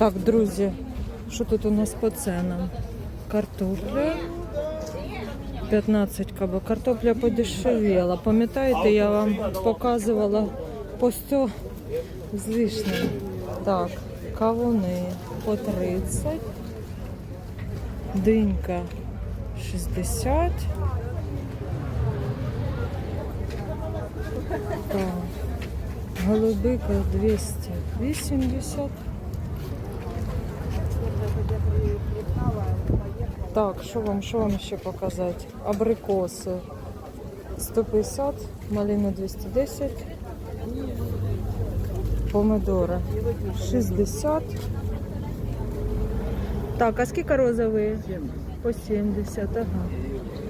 Так, друзі, що тут у нас по ценам? Картопля. 15 кабак. Картопля подешевела. Пам'ятаєте, я вам показувала по 100 з лишнім. Так, кавуни по 30. Динька 60. Так. Голубика 280. Так, що вам, що вам ще показати? Абрикоси 150, малина 210, помидори 60. Так, а скільки розові? По 70, ага.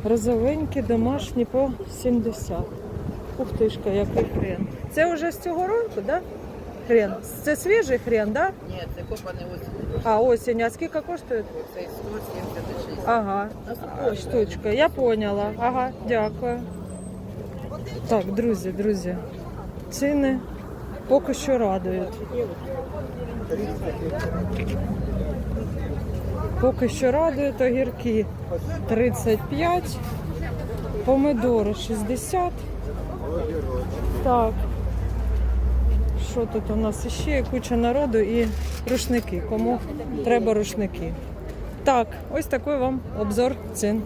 Розовенькі, домашні по 70. Ух тишка, який хрен. Це вже з цього року, так? Да? Хрен. Це свіжий хрен, так? Да? Ні, це копаний осінь. А осінь, а скільки коштує? Це 176. Ага, а, штучка, я поняла. Ага, дякую. Так, друзі, друзі, ціни поки що радують. Поки що радують огірки 35, помидори 60. Так. Що тут у нас іще? Куча народу і рушники. Кому треба рушники. Так, ось такий вам обзор цін.